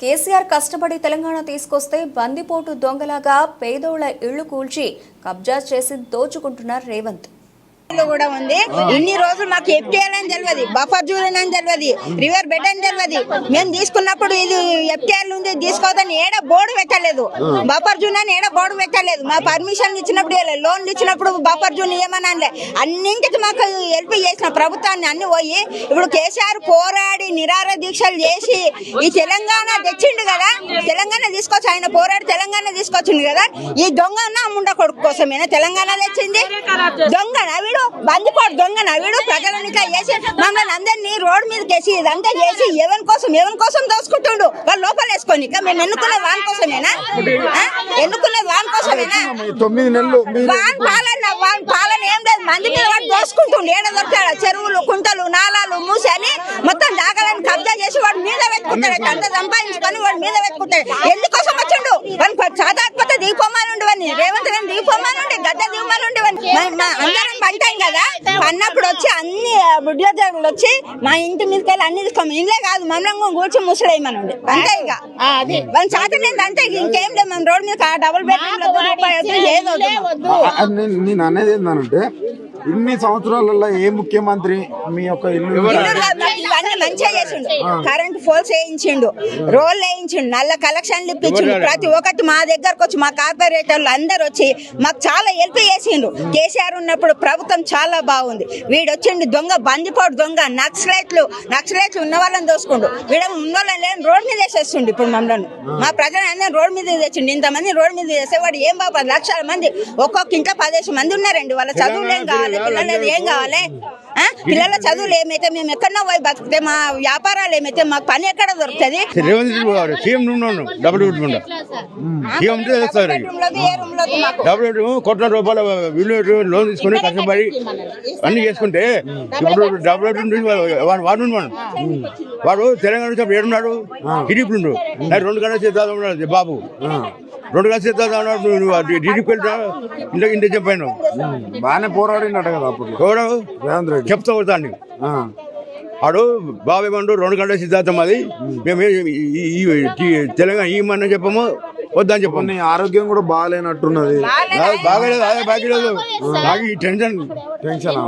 కేసీఆర్ కష్టపడి తెలంగాణ తీసుకొస్తే బందిపోటు దొంగలాగా పేదోళ్ళ ఇళ్ళు కూల్చి కబ్జా చేసి దోచుకుంటున్నారు రేవంత్. కూడా ఉంది. ఇన్ని రోజులు మాకు ఎఫ్టీఎల్ అని తెలియదు బఫర్ జూన్ అని తెలియదు రివర్ బెడ్ అని తెలియదు మేము తీసుకున్నప్పుడు ఇది ఎఫ్టీఎల్ ఉంది తీసుకోవద్దని ఏడ బోర్డు పెట్టలేదు. బఫర్ జూన్ అని ఏడ బోర్డు పెట్టలేదు. మా పర్మిషన్ ఇచ్చినప్పుడు లోన్లు ఇచ్చినప్పుడు బఫర్ జూన్ ఏమని అనలే. అన్నింటికి మాకు హెల్ప్ చేసిన ప్రభుత్వాన్ని అన్ని పోయి ఇప్పుడు కేసీఆర్ పోరాడి నిరార దీక్షలు చేసి ఈ తెలంగాణ తెచ్చిండు కదా తెలంగాణ తీసుకొచ్చి ఆయన పోరాడి తెలంగాణ తీసుకొచ్చిండు కదా ఈ దొంగ ముండ కొడుకు కోసమేనా తెలంగాణ తెచ్చింది? దొంగ నవిడు బందిపోడు దొంగ నవిడు ప్రజలను చేసి మమ్మల్ని అందరినీ రోడ్ మీద కేసి ఇదంతా చేసి ఎవరి కోసం ఎవరి కోసం దోసుకుంటుండు? వాళ్ళు లోపల వేసుకొని ఇక మేము ఎన్నుకున్నది వాని కోసమేనా? ఆ? ఎన్నుకున్నది వాని కోసమేనా? తొమ్మిది నెలలు వాన్ పాలన వాన్ పాలన ఏం లేదు. మంది మీద వాడు దోసుకుంటుండు. ఏడ దొరుకుతాడు చెరువులు కుంటలు నాలాలు మూసి అని మొత్తం జాగాలను కబ్జా చేసి వాడు మీద పెట్టుకుంటాడు. అంత సంపాదించుకొని వాడు మీద పెట్టుకుంటాడు. ఎందుకోసం వచ్చిండు? వాని చాదాకపోతే దిగిపోమని ఉండవని రేవంత్ రెడ్డి ఉండే గద్ద దిగమని ఉండవని మా- మా అందరం పంటాం కదా? అన్నప్పుడు వచ్చి అన్ని బుడ్లజాగులు వచ్చి మా ఇంటి మీదకి వెళ్ళి అన్ని తీసుకోమని ఇల్లే కాదు మమ్మల్ని కూర్చొని ముసలేయమని ఉండే అంతే ఇక. వాళ్ళ చాతనేది అంతే ఇక ఇంకేం లేదు మనం రోడ్ మీద డబుల్ బెడ్రూమ్ ఏది నేను అనేది ఏంటంటే ఇన్ని సంవత్సరాలలో ఏ ముఖ్యమంత్రి మీ యొక్క ఇల్లు ఇవన్నీ మంచిగా చేసిండు. కరెంట్ పోల్స్ వేయించిండు. రోల్ వేయించిండు. నల్ల కలెక్షన్లు ఇప్పించిండు. ప్రతి ఒక్కటి మా దగ్గరకు వచ్చి మా కార్పొరేటర్లు అందరు వచ్చి మాకు చాలా హెల్ప్ చేసిండు. కేసీఆర్ ఉన్నప్పుడు ప్రభుత్వం చాలా బాగుంది. వీడు వచ్చిండు దొంగ బందిపోటు దొంగ నక్సలైట్లు నక్సలైట్లు ఉన్న వాళ్ళని దోసుకుండు. వీడ ఉన్న వాళ్ళని లేని రోడ్ మీద వేసేస్తుండు ఇప్పుడు మమ్మల్ని. మా ప్రజలు అందరం రోడ్ మీద తెచ్చిండు ఇంతమంది రోడ్ మీద వేసేవాడు ఏం బాబా? లక్షల మంది ఒక్కొక్క ఇంట్లో పదిహేను మంది ఉన్నారండి. వాళ్ళ చదువులు ఏం కావాలి పిల్లలది ఏం కావాలి? పిల్లల చదువులు ఏమైతే మేము ఎక్కడో పోయి బతికితే మా వ్యాపారాలు ఏమైతే మాకు పని ఎక్కడ దొరుకుతుంది? కోట్ల రూపాయల విలువ లోన్ తీసుకుని కష్టపడి అన్ని చేసుకుంటే ఇప్పుడు డబ్బులు వాడు వాడు ఉన్నాడు మనం వాడు. తెలంగాణ ఏడున్నాడు? టీడీపీ రెండు గంటల బాబు. రెండు ఉన్నాడు నువ్వు టీడీపీ ఇంటి చెప్పాను. బాగానే పోరాడినట్టు కదా అప్పుడు. ఎవడు రేవంత్ రెడ్డి. చెప్తా ఆ. ఆడు బాబాయ్ మండు రెండు గంటల సిద్ధాంతం అది. మేము తెలంగాణ ఈ మన చెప్పము వద్దని కొన్ని ఆరోగ్యం కూడా బాగాలేనట్టున్నది. బాగాలేదు? అదే బాగాలేదు. నాకు ఈ టెన్షన్. టెన్షన్?